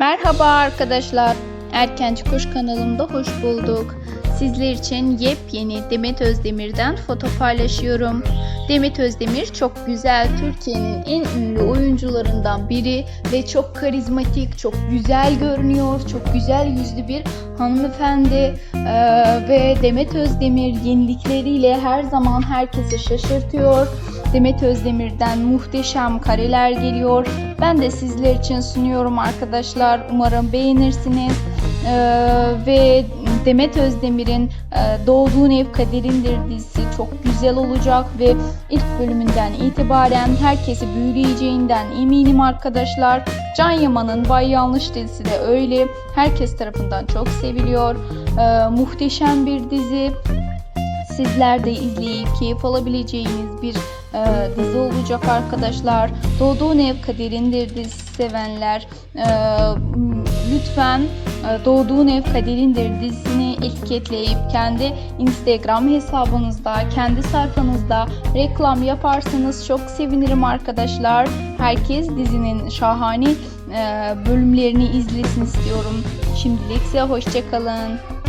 Merhaba arkadaşlar. Erkenci Kuş kanalımda hoş bulduk. Sizler için yepyeni Demet Özdemir'den foto paylaşıyorum. Demet Özdemir çok güzel, Türkiye'nin en ünlü oyuncularından biri ve çok karizmatik, çok güzel görünüyor, çok güzel yüzlü bir hanımefendi Ee, ve Demet Özdemir yenilikleriyle her zaman herkesi şaşırtıyor. Demet Özdemir'den muhteşem kareler geliyor. Ben de sizler için sunuyorum arkadaşlar. Umarım beğenirsiniz. Ee, ve Demet Özdemir'in e, Doğduğun Ev Kaderindir dizisi çok güzel olacak ve ilk bölümünden itibaren herkesi büyüleyeceğinden eminim arkadaşlar. Can Yaman'ın Bay Yanlış dizisi de öyle. Herkes tarafından çok seviliyor. Ee, muhteşem bir dizi. Sizler de izleyip keyif alabileceğiniz bir e, dizi olacak arkadaşlar. Doğduğun Ev Kaderindir dizisi sevenler e, lütfen e, Doğduğun Ev Kaderindir dizisini etiketleyip kendi Instagram hesabınızda, kendi sayfanızda reklam yaparsanız çok sevinirim arkadaşlar. Herkes dizinin şahane e, bölümlerini izlesin istiyorum. Şimdilik size hoşçakalın.